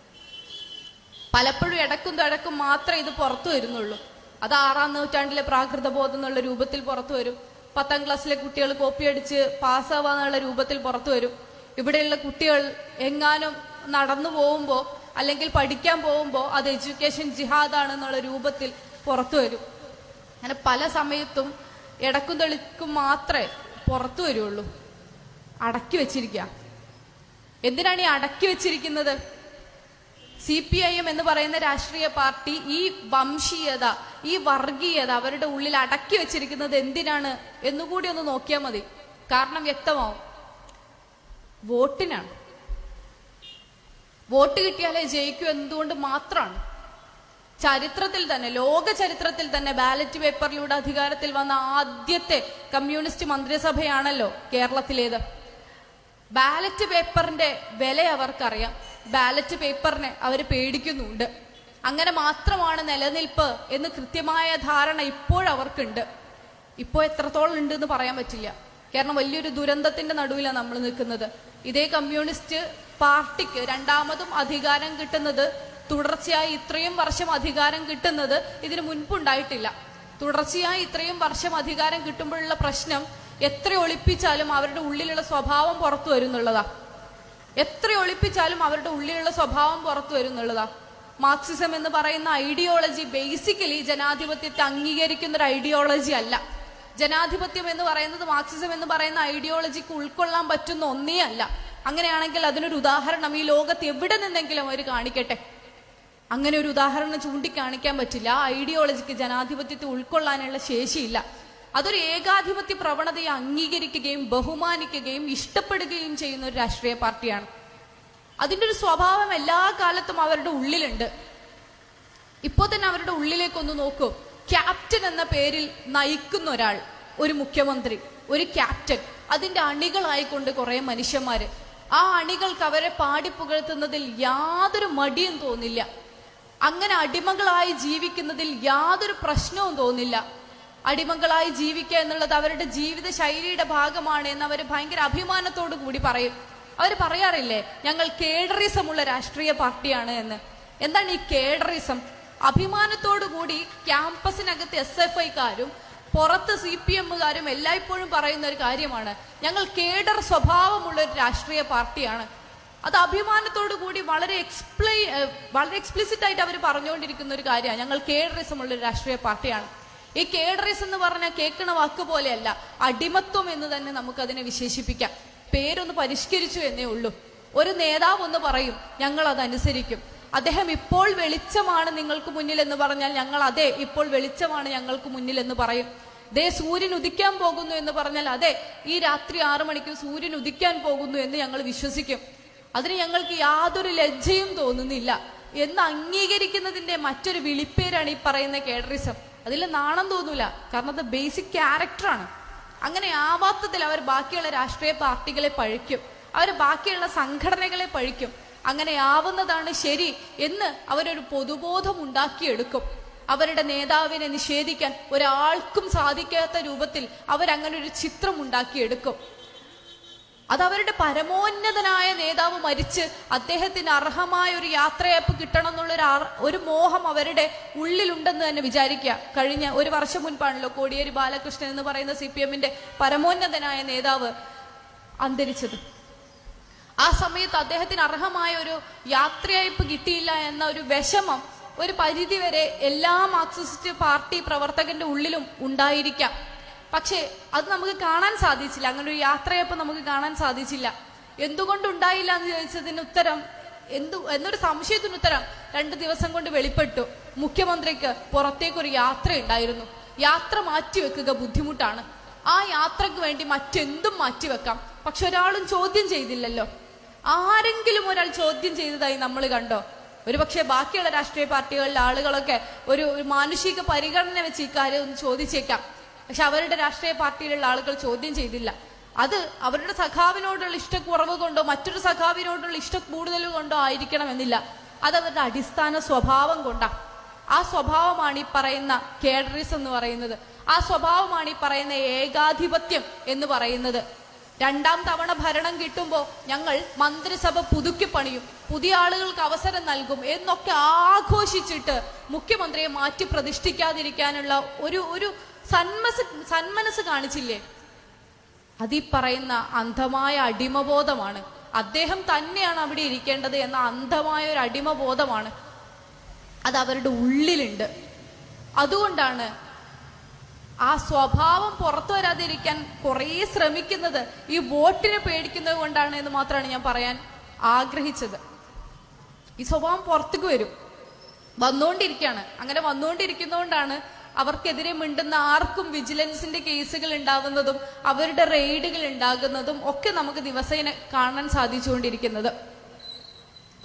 പലപ്പോഴും ഇടക്കും തടക്കും മാത്രമേ ഇത് പുറത്തു വരുന്നുള്ളൂ. അത് ആറാം നൂറ്റാണ്ടിലെ പ്രാകൃത ബോധം എന്നുള്ള രൂപത്തിൽ പുറത്തു വരും. പത്താം ക്ലാസ്സിലെ കുട്ടികൾ കോപ്പി കോപ്പിയടിച്ച് പാസ്സാവാന്നുള്ള രൂപത്തിൽ പുറത്തു വരും. ഇവിടെയുള്ള കുട്ടികൾ എങ്ങാനും നടന്നു പോകുമ്പോൾ അല്ലെങ്കിൽ പഠിക്കാൻ പോകുമ്പോൾ അത് എഡ്യൂക്കേഷൻ ജിഹാദാണെന്നുള്ള രൂപത്തിൽ പുറത്തു വരും. അങ്ങനെ പല സമയത്തും ഇടക്കും തെളിക്കും മാത്രമേ പുറത്തു വരുള്ളൂ. അടക്കി വെച്ചിരിക്കുക എന്തിനാണ് ഈ അടക്കി വെച്ചിരിക്കുന്നത്? സി പി ഐ എം എന്ന് പറയുന്ന രാഷ്ട്രീയ പാർട്ടി ഈ വംശീയത ഈ വർഗീയത അവരുടെ ഉള്ളിൽ അടക്കി വെച്ചിരിക്കുന്നത് എന്തിനാണ് എന്നുകൂടി ഒന്ന് നോക്കിയാൽ മതി. കാരണം വ്യക്തമാവും. വോട്ടിനാണ്. വോട്ട് കിട്ടിയാലേ ജയിക്കൂ എന്തുകൊണ്ട് മാത്രമാണ്. ചരിത്രത്തിൽ തന്നെ ലോക ചരിത്രത്തിൽ തന്നെ ബാലറ്റ് പേപ്പറിലൂടെ അധികാരത്തിൽ വന്ന ആദ്യത്തെ കമ്മ്യൂണിസ്റ്റ് മന്ത്രിസഭയാണല്ലോ കേരളത്തിലേത്. ബാലറ്റ് പേപ്പറിന്റെ വില അവർക്കറിയാം. ബാലറ്റ് പേപ്പറിനെ അവർ പേടിക്കുന്നുണ്ട്. അങ്ങനെ മാത്രമാണ് നിലനിൽപ്പ് എന്ന് കൃത്യമായ ധാരണ ഇപ്പോഴവർക്കുണ്ട് ഇപ്പോൾ എത്രത്തോളം ഉണ്ട് എന്ന് പറയാൻ പറ്റില്ല. കാരണം വലിയൊരു ദുരന്തത്തിന്റെ നടുവിലാണ് നമ്മൾ നിൽക്കുന്നത്. ഇതേ കമ്മ്യൂണിസ്റ്റ് പാർട്ടിക്ക് രണ്ടാമതും അധികാരം കിട്ടുന്നത് തുടർച്ചയായി ഇത്രയും വർഷം അധികാരം കിട്ടുന്നത് ഇതിനു മുൻപുണ്ടായിട്ടില്ല. തുടർച്ചയായി ഇത്രയും വർഷം അധികാരം കിട്ടുമ്പോഴുള്ള പ്രശ്നം എത്ര ഒളിപ്പിച്ചാലും അവരുടെ ഉള്ളിലുള്ള സ്വഭാവം പുറത്തു വരുന്നുള്ളതാ. എത്ര ഒളിപ്പിച്ചാലും അവരുടെ ഉള്ളിലുള്ള സ്വഭാവം പുറത്തു വരുന്നുള്ളതാ. മാർക്സിസം എന്ന് പറയുന്ന ഐഡിയോളജി ബേസിക്കലി ജനാധിപത്യത്തെ അംഗീകരിക്കുന്ന ഒരു ഐഡിയോളജി അല്ല. ജനാധിപത്യം എന്ന് പറയുന്നത് മാർക്സിസം എന്ന് പറയുന്ന ഐഡിയോളജിക്ക് ഉൾക്കൊള്ളാൻ പറ്റുന്ന ഒന്നേ അല്ല. അങ്ങനെയാണെങ്കിൽ അതിനൊരു ഉദാഹരണം ഈ ലോകത്ത് എവിടെ നിന്നെങ്കിലും അവർ കാണിക്കട്ടെ. അങ്ങനെ ഒരു ഉദാഹരണം ചൂണ്ടിക്കാണിക്കാൻ പറ്റില്ല. ഐഡിയോളജിക്ക് ജനാധിപത്യത്തെ ഉൾക്കൊള്ളാനുള്ള ശേഷിയില്ല. അതൊരു ഏകാധിപത്യ പ്രവണതയെ അംഗീകരിക്കുകയും ബഹുമാനിക്കുകയും ഇഷ്ടപ്പെടുകയും ചെയ്യുന്ന ഒരു രാഷ്ട്രീയ പാർട്ടിയാണ്. അതിന്റെ ഒരു സ്വഭാവം എല്ലാ കാലത്തും അവരുടെ ഉള്ളിലുണ്ട്. ഇപ്പോൾ തന്നെ അവരുടെ ഉള്ളിലേക്കൊന്ന് നോക്കൂ. ക്യാപ്റ്റൻ എന്ന പേരിൽ നയിക്കുന്ന ഒരാൾ ഒരു മുഖ്യമന്ത്രി ഒരു ക്യാപ്റ്റൻ അതിന്റെ അണികളായിക്കൊണ്ട് കുറേ മനുഷ്യന്മാര് ആ അണികൾക്ക് അവരെ പാടിപ്പുകഴ്ത്തുന്നതിൽ യാതൊരു മടിയും തോന്നില്ല. അങ്ങനെ അടിമകളായി ജീവിക്കുന്നതിൽ യാതൊരു പ്രശ്നവും തോന്നില്ല. അടിമകളായി ജീവിക്കുക എന്നുള്ളത് അവരുടെ ജീവിത ശൈലിയുടെ ഭാഗമാണ് എന്ന് അവർ ഭയങ്കര അഭിമാനത്തോടു കൂടി പറയും. അവർ പറയാറില്ലേ ഞങ്ങൾ കേഡറിസമുള്ള രാഷ്ട്രീയ പാർട്ടിയാണ് എന്ന്. എന്താണ് ഈ കേഡറിസം? അഭിമാനത്തോടു കൂടി ക്യാമ്പസിനകത്ത് എസ് എഫ് ഐക്കാരും പുറത്ത് സി പി എമ്മുകാരും എല്ലായ്പ്പോഴും പറയുന്ന ഒരു കാര്യമാണ് ഞങ്ങൾ കേഡർ സ്വഭാവമുള്ള ഒരു രാഷ്ട്രീയ പാർട്ടിയാണ്. അത് അഭിമാനത്തോടു കൂടി വളരെ എക്സ്പ്ലൈ വളരെ എക്സ്പ്ലിസിറ്റ് ആയിട്ട് അവർ പറഞ്ഞുകൊണ്ടിരിക്കുന്ന ഒരു കാര്യമാണ് ഞങ്ങൾ കേഡറിസം ഉള്ള ഒരു രാഷ്ട്രീയ പാർട്ടിയാണ്. ഈ കേഡറിസ് എന്ന് പറഞ്ഞ കേൾക്കണ വാക്ക് പോലെയല്ല അടിമത്വം എന്ന് തന്നെ നമുക്കതിനെ വിശേഷിപ്പിക്കാം. പേരൊന്ന് പരിഷ്കരിച്ചു എന്നേ ഉള്ളൂ. ഒരു നേതാവ് ഒന്ന് പറയും ഞങ്ങൾ അതനുസരിക്കും അദ്ദേഹം ഇപ്പോൾ വെളിച്ചമാണ് നിങ്ങൾക്ക് മുന്നിൽ എന്ന് പറഞ്ഞാൽ ഞങ്ങൾ അതെ ഇപ്പോൾ വെളിച്ചമാണ് ഞങ്ങൾക്ക് മുന്നിൽ എന്ന് പറയും. ദേ സൂര്യൻ ഉദിക്കാൻ പോകുന്നു എന്ന് പറഞ്ഞാൽ അതെ ഈ രാത്രി ആറു മണിക്ക് സൂര്യൻ ഉദിക്കാൻ പോകുന്നു എന്ന് ഞങ്ങൾ വിശ്വസിക്കും. അതിന് ഞങ്ങൾക്ക് യാതൊരു ലജ്ജയും തോന്നുന്നില്ല. എന്ന് അംഗീകരിക്കുന്നതിന്റെ മറ്റൊരു വിളിപ്പേരാണ് ഈ പറയുന്ന കേഡറിസം. അതിൽ നാണം തോന്നൂല. കാരണം അത് ബേസിക് ക്യാരക്ടറാണ് അങ്ങനെ ആവാത്തതിൽ അവർ ബാക്കിയുള്ള രാഷ്ട്രീയ പാർട്ടികളെ പഴിക്കും. അവർ ബാക്കിയുള്ള സംഘടനകളെ പഴിക്കും. അങ്ങനെ ആവുന്നതാണ് ശരി എന്ന് അവരൊരു പൊതുബോധം ഉണ്ടാക്കിയെടുക്കും. അവരുടെ നേതാവിനെ നിഷേധിക്കാൻ ഒരാൾക്കും സാധിക്കാത്ത രൂപത്തിൽ അവരങ്ങനെ ഒരു ചിത്രം ഉണ്ടാക്കിയെടുക്കും. അത് അവരുടെ പരമോന്നതനായ നേതാവ് മരിച്ച് അദ്ദേഹത്തിന് അർഹമായ ഒരു യാത്രയപ്പ് കിട്ടണം എന്നുള്ളൊരു ഒരു മോഹം അവരുടെ ഉള്ളിലുണ്ടെന്ന് തന്നെ വിചാരിക്കുക. കഴിഞ്ഞ ഒരു വർഷം മുൻപാണല്ലോ കോടിയേരി ബാലകൃഷ്ണൻ എന്ന് പറയുന്ന സി പി എമ്മിന്റെ പരമോന്നതനായ നേതാവ് അന്തരിച്ചത്. ആ സമയത്ത് അദ്ദേഹത്തിന് അർഹമായ ഒരു യാത്രയയപ്പ് കിട്ടിയില്ല എന്ന ഒരു വിഷമം ഒരു പരിധിവരെ എല്ലാ മാർക്സിസ്റ്റ് പാർട്ടി പ്രവർത്തകന്റെ ഉള്ളിലും ഉണ്ടായിരിക്കാം. പക്ഷേ അത് നമുക്ക് കാണാൻ സാധിച്ചില്ല. അങ്ങനെ ഒരു യാത്രയപ്പം നമുക്ക് കാണാൻ സാധിച്ചില്ല. എന്തുകൊണ്ടുണ്ടായില്ല എന്ന് ചോദിച്ചതിന് ഉത്തരം എന്തു എന്നൊരു സംശയത്തിന് ഉത്തരം രണ്ട് ദിവസം കൊണ്ട് വെളിപ്പെട്ടു. മുഖ്യമന്ത്രിക്ക് പുറത്തേക്കൊരു യാത്ര ഉണ്ടായിരുന്നു യാത്ര മാറ്റിവെക്കുക ബുദ്ധിമുട്ടാണ്. ആ യാത്രയ്ക്ക് വേണ്ടി മറ്റെന്തും മാറ്റിവെക്കാം പക്ഷെ ഒരാളും ചോദ്യം ചെയ്തില്ലല്ലോ. ആരെങ്കിലും ഒരാൾ ചോദ്യം ചെയ്തതായി നമ്മൾ കണ്ടോ? ഒരുപക്ഷെ ബാക്കിയുള്ള രാഷ്ട്രീയ പാർട്ടികളിലെ ആളുകളൊക്കെ ഒരു മാനുഷിക പരിഗണന വെച്ച് ഇക്കാര്യം ഒന്ന് ചോദിച്ചേക്കാം. പക്ഷെ അവരുടെ രാഷ്ട്രീയ പാർട്ടിയിലുള്ള ആളുകൾ ചോദ്യം ചെയ്തില്ല. അത് അവരുടെ സഖാവിനോടുള്ള ഇഷ്ടക്കുറവ് കൊണ്ടോ മറ്റൊരു സഖാവിനോടുള്ള ഇഷ്ട കൂടുതൽ കൊണ്ടോ ആയിരിക്കണമെന്നില്ല. അത് അവരുടെ അടിസ്ഥാന സ്വഭാവം കൊണ്ടാണ് ആ സ്വഭാവമാണ് ഈ പറയുന്ന കേഡറിസ് എന്ന് പറയുന്നത്. ആ സ്വഭാവമാണ് ഈ പറയുന്ന ഏകാധിപത്യം എന്ന് പറയുന്നത്. രണ്ടാം തവണ ഭരണം കിട്ടുമ്പോൾ ഞങ്ങൾ മന്ത്രിസഭ പുതുക്കി പണിയും. പുതിയ ആളുകൾക്ക് അവസരം നൽകും എന്നൊക്കെ ആഘോഷിച്ചിട്ട് മുഖ്യമന്ത്രിയെ മാറ്റി പ്രതിഷ്ഠിക്കാതിരിക്കാനുള്ള ഒരു ഒരു സന്മസ് സന്മനസ് കാണിച്ചില്ലേ? അതീ പറയുന്ന അന്ധമായ അടിമബോധമാണ്. അദ്ദേഹം തന്നെയാണ് അവിടെ ഇരിക്കേണ്ടത് എന്ന അന്ധമായ ഒരു അടിമബോധമാണ്. അത് അവരുടെ ഉള്ളിലുണ്ട്. അതുകൊണ്ടാണ് ആ സ്വഭാവം പുറത്തു വരാതിരിക്കാൻ കുറേ ശ്രമിക്കുന്നത് ഈ വോട്ടിനെ പേടിക്കുന്നത് കൊണ്ടാണ് എന്ന് മാത്രമാണ് ഞാൻ പറയാൻ ആഗ്രഹിച്ചത്. ഈ സ്വഭാവം പുറത്തേക്ക് വരും. വന്നുകൊണ്ടിരിക്കുകയാണ്. അങ്ങനെ വന്നുകൊണ്ടിരിക്കുന്നതുകൊണ്ടാണ് അവർക്കെതിരെ മിണ്ടുന്ന ആർക്കും വിജിലൻസിന്റെ കേസുകൾ ഉണ്ടാകുന്നതും അവരുടെ റെയ്ഡുകൾ ഉണ്ടാകുന്നതും ഒക്കെ നമുക്ക് ദിവസേന കാണാൻ സാധിച്ചുകൊണ്ടിരിക്കുന്നത്.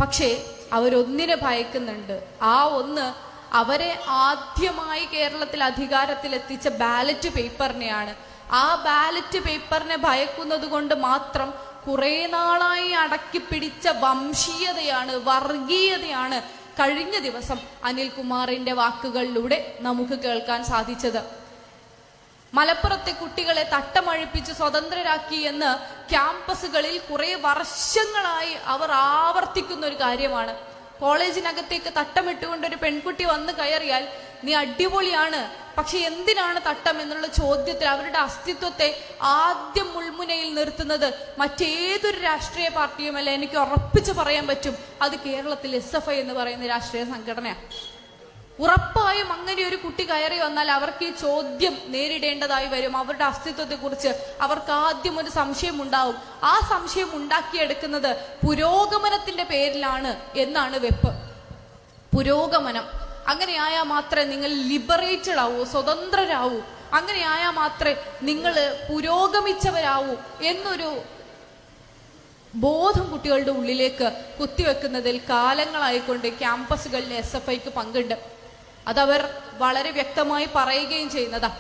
പക്ഷേ അവരൊന്നിനെ ഭയക്കുന്നുണ്ട്. ആ ഒന്ന് അവരെ ആദ്യമായി കേരളത്തിൽ അധികാരത്തിൽ എത്തിച്ച ബാലറ്റ് പേപ്പറിനെയാണ് ആ ബാലറ്റ് പേപ്പറിനെ ഭയക്കുന്നത് കൊണ്ട് മാത്രം കുറെ നാളായി അടക്കി പിടിച്ച വംശീയതയാണ് വർഗീയതയാണ് കഴിഞ്ഞ ദിവസം അനിൽകുമാറിന്റെ വാക്കുകളിലൂടെ നമുക്ക് കേൾക്കാൻ സാധിച്ചത്. മലപ്പുറത്തെ കുട്ടികളെ തട്ടമഴിപ്പിച്ച് സ്വതന്ത്രരാക്കി എന്ന് ക്യാമ്പസുകളിൽ കുറെ വർഷങ്ങളായി അവർ ആവർത്തിക്കുന്ന ഒരു കാര്യമാണ്. കോളേജിനകത്തേക്ക് തട്ടമിട്ടുകൊണ്ട് ഒരു പെൺകുട്ടി വന്ന് കയറിയാൽ നീ അടിപൊളിയാണ്. പക്ഷെ എന്തിനാണ് തട്ടം എന്നുള്ള ചോദ്യത്തിൽ അവരുടെ അസ്തിത്വത്തെ ആദ്യം മുൾമുനയിൽ നിർത്തുന്നത്? മറ്റേതൊരു രാഷ്ട്രീയ പാർട്ടിയുമല്ല എനിക്ക് ഉറപ്പിച്ച് പറയാൻ പറ്റും. അത് കേരളത്തിൽ എസ് എന്ന് പറയുന്ന രാഷ്ട്രീയ സംഘടനയാണ് ഉറപ്പായും അങ്ങനെ ഒരു കുട്ടി കയറി വന്നാൽ അവർക്ക് ഈ ചോദ്യം നേരിടേണ്ടതായി വരും. അവരുടെ അസ്തിത്വത്തെ കുറിച്ച് അവർക്ക് ആദ്യം ഒരു സംശയം ഉണ്ടാവും. ആ സംശയം ഉണ്ടാക്കിയെടുക്കുന്നത് പുരോഗമനത്തിന്റെ പേരിലാണ് എന്നാണ് വെപ്പ്. പുരോഗമനം. അങ്ങനെയായാൽ മാത്രമേ നിങ്ങൾ ലിബറേറ്റഡ് ആവൂ സ്വതന്ത്രരാവൂ അങ്ങനെയായാൽ മാത്രമേ നിങ്ങൾ പുരോഗമിച്ചവരാവൂ എന്നൊരു ബോധം കുട്ടികളുടെ ഉള്ളിലേക്ക് കുത്തിവെക്കുന്നതിൽ കാലങ്ങളായിക്കൊണ്ട് ക്യാമ്പസുകളിൽ എസ് എഫ് ഐക്ക് പങ്കുണ്ട്. അതവർ വളരെ വ്യക്തമായി പറയുകയും ചെയ്യുന്നതാ.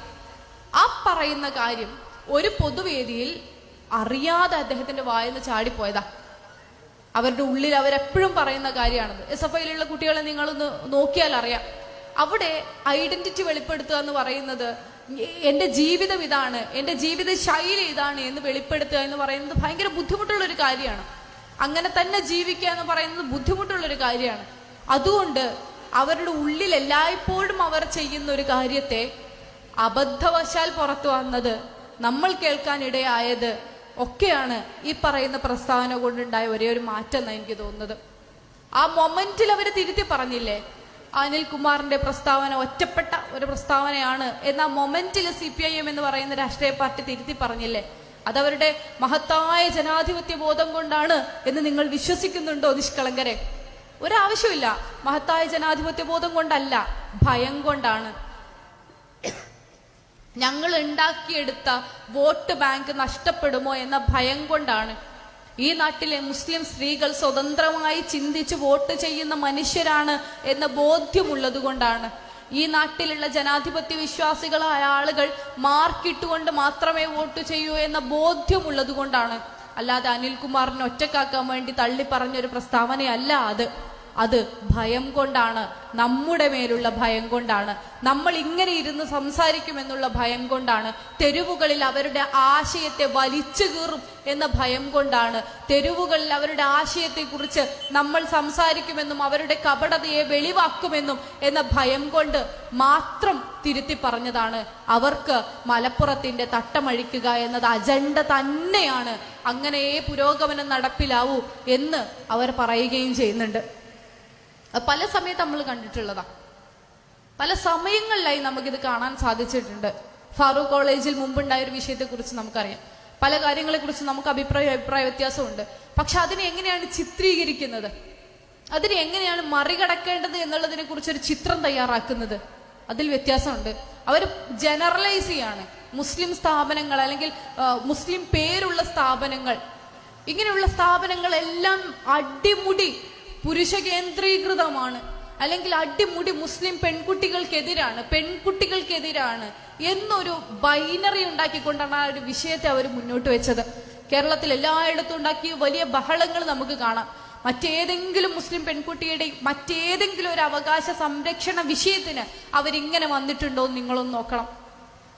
ആ പറയുന്ന കാര്യം ഒരു പൊതുവേദിയിൽ അറിയാതെ അദ്ദേഹത്തിന്റെ വായിൽ നിന്ന് ചാടിപ്പോയതാ. അവരുടെ ഉള്ളിൽ അവരെപ്പോഴും പറയുന്ന കാര്യമാണത്. എസ് എഫ് ഐയിലുള്ള കുട്ടികളെ നിങ്ങളൊന്ന് നോക്കിയാൽ അറിയാം. അവിടെ ഐഡന്റിറ്റി വെളിപ്പെടുത്തുക എന്ന് പറയുന്നത് എന്റെ ജീവിതം ഇതാണ് എന്റെ ജീവിത ശൈലി ഇതാണ് എന്ന് വെളിപ്പെടുത്തുക എന്ന് പറയുന്നത് ഭയങ്കര ബുദ്ധിമുട്ടുള്ള ഒരു കാര്യമാണ്. അങ്ങനെ തന്നെ ജീവിക്കുക എന്ന് പറയുന്നത് ബുദ്ധിമുട്ടുള്ള ഒരു കാര്യമാണ്. അതുകൊണ്ട് അവരുടെ ഉള്ളിൽ എല്ലായ്പ്പോഴും അവർ ചെയ്യുന്ന ഒരു കാര്യത്തെ അബദ്ധവശാൽ പുറത്തു വന്നത് നമ്മൾ കേൾക്കാനിടയായത് ഒക്കെയാണ് ഈ പറയുന്ന പ്രസ്താവന കൊണ്ടുണ്ടായ ഒരേ ഒരു മാറ്റം എന്നാണ് എനിക്ക് തോന്നുന്നത്. ആ മൊമെന്റിൽ അവർ തിരുത്തി പറഞ്ഞില്ലേ? അനിൽകുമാറിന്റെ പ്രസ്താവന ഒറ്റപ്പെട്ട ഒരു പ്രസ്താവനയാണ് എന്ന മൊമെന്റിൽ സി പി ഐ എം എന്ന് പറയുന്ന രാഷ്ട്രീയ പാർട്ടി തിരുത്തി പറഞ്ഞില്ലേ? അതവരുടെ മഹത്തായ ജനാധിപത്യ ബോധം കൊണ്ടാണ് എന്ന് നിങ്ങൾ വിശ്വസിക്കുന്നുണ്ടോ നിഷ്കളങ്കരെ? ഒരാവശ്യമില്ല മഹത്തായ ജനാധിപത്യ ബോധം കൊണ്ടല്ല ഭയം കൊണ്ടാണ്. ഞങ്ങൾ ഉണ്ടാക്കിയെടുത്ത വോട്ട് ബാങ്ക് നഷ്ടപ്പെടുമോ എന്ന ഭയം കൊണ്ടാണ്. ഈ നാട്ടിലെ മുസ്ലിം സ്ത്രീകൾ സ്വതന്ത്രമായി ചിന്തിച്ച് വോട്ട് ചെയ്യുന്ന മനുഷ്യരാണ് എന്ന ബോധ്യമുള്ളത് കൊണ്ടാണ്. ഈ നാട്ടിലുള്ള ജനാധിപത്യ വിശ്വാസികളായ ആളുകൾ മാർക്കിട്ടുകൊണ്ട് മാത്രമേ വോട്ട് ചെയ്യൂ എന്ന ബോധ്യമുള്ളത് കൊണ്ടാണ്. അല്ലാതെ അനിൽകുമാറിനെ ഒറ്റക്കാക്കാൻ വേണ്ടി തള്ളി പറഞ്ഞൊരു പ്രസ്താവനയല്ല അത്. അത് ഭയം കൊണ്ടാണ് നമ്മുടെ മേലുള്ള ഭയം കൊണ്ടാണ് നമ്മൾ ഇങ്ങനെ ഇരുന്ന് സംസാരിക്കുമെന്നുള്ള ഭയം കൊണ്ടാണ് തെരുവുകളിൽ അവരുടെ ആശയത്തെ വലിച്ചു കീറും എന്ന ഭയം കൊണ്ടാണ് തെരുവുകളിൽ അവരുടെ ആശയത്തെക്കുറിച്ച് നമ്മൾ സംസാരിക്കുമെന്നും അവരുടെ കപടതയെ വെളിവാക്കുമെന്നും എന്ന ഭയം കൊണ്ട് മാത്രം തിരുത്തി പറഞ്ഞതാണ്. അവർക്ക് മലപ്പുറത്തിന്റെ തട്ടമഴിക്കുക എന്നത് അജണ്ട തന്നെയാണ്. അങ്ങനെയേ പുരോഗമനം നടപ്പിലാവൂ എന്ന് അവർ പറയുകയും ചെയ്യുന്നുണ്ട്. അത് പല സമയത്ത് നമ്മൾ കണ്ടിട്ടുള്ളതാ. പല സമയങ്ങളിലായി നമുക്കിത് കാണാൻ സാധിച്ചിട്ടുണ്ട്. ഫാറൂഖ് കോളേജിൽ മുമ്പുണ്ടായ ഒരു വിഷയത്തെക്കുറിച്ച് നമുക്കറിയാം. പല കാര്യങ്ങളെക്കുറിച്ച് നമുക്ക് അഭിപ്രായ അഭിപ്രായ വ്യത്യാസമുണ്ട്. പക്ഷെ അതിനെ എങ്ങനെയാണ് ചിത്രീകരിക്കുന്നത്? അതിനെ എങ്ങനെയാണ് മറികടക്കേണ്ടത് എന്നുള്ളതിനെ കുറിച്ച് ഒരു ചിത്രം തയ്യാറാക്കുന്നത് അതിൽ വ്യത്യാസമുണ്ട്. അവർ ജനറലൈസ് ചെയ്യാണ്. മുസ്ലിം സ്ഥാപനങ്ങൾ അല്ലെങ്കിൽ മുസ്ലിം പേരുള്ള സ്ഥാപനങ്ങൾ. ഇങ്ങനെയുള്ള സ്ഥാപനങ്ങളെല്ലാം അടിമുടി പുരുഷ കേന്ദ്രീകൃതമാണ് അല്ലെങ്കിൽ അടിമുടി മുസ്ലിം പെൺകുട്ടികൾക്കെതിരാണ് പെൺകുട്ടികൾക്കെതിരാണ് എന്നൊരു ബൈനറി ഉണ്ടാക്കിക്കൊണ്ടാണ് ആ ഒരു വിഷയത്തെ അവർ മുന്നോട്ട് വെച്ചത്. കേരളത്തിൽ എല്ലായിടത്തും ഉണ്ടാക്കിയ വലിയ ബഹളങ്ങൾ നമുക്ക് കാണാം. മറ്റേതെങ്കിലും മുസ്ലിം പെൺകുട്ടിയുടെ മറ്റേതെങ്കിലും ഒരു അവകാശ സംരക്ഷണ വിഷയത്തിന് അവരിങ്ങനെ വന്നിട്ടുണ്ടോ എന്ന് നിങ്ങളൊന്ന് നോക്കണം.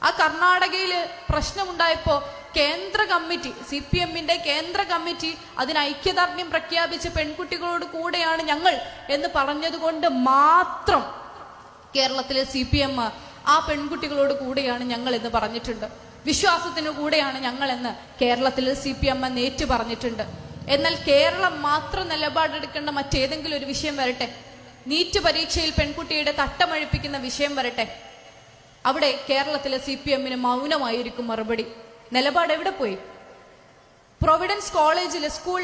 ആ കർണാടകയിൽ പ്രശ്നമുണ്ടായപ്പോ കേന്ദ്ര കമ്മിറ്റി സി പി എമ്മിന്റെ കേന്ദ്ര കമ്മിറ്റി അതിന് ഐക്യദാർഢ്യം പ്രഖ്യാപിച്ച് പെൺകുട്ടികളോട് കൂടെയാണ് ഞങ്ങൾ എന്ന് പറഞ്ഞതുകൊണ്ട് മാത്രം കേരളത്തിലെ സി പി എം ആ പെൺകുട്ടികളോട് കൂടെയാണ് ഞങ്ങൾ എന്ന് പറഞ്ഞിട്ടുണ്ട്. വിശ്വാസത്തിന് കൂടെയാണ് ഞങ്ങൾ എന്ന് കേരളത്തിലെ സി പി എം നേറ്റു പറഞ്ഞിട്ടുണ്ട്. എന്നാൽ കേരളം മാത്രം നിലപാടെടുക്കേണ്ട മറ്റേതെങ്കിലും ഒരു വിഷയം വരട്ടെ? നീറ്റ് പരീക്ഷയിൽ പെൺകുട്ടിയുടെ തട്ടമഴിപ്പിക്കുന്ന വിഷയം വരട്ടെ? അവിടെ കേരളത്തിലെ സി പി എമ്മിന് മൗനമായിരിക്കും മറുപടി. നിലപാട് എവിടെ പോയി? പ്രൊവിഡൻസ് കോളേജിലെ സ്കൂൾ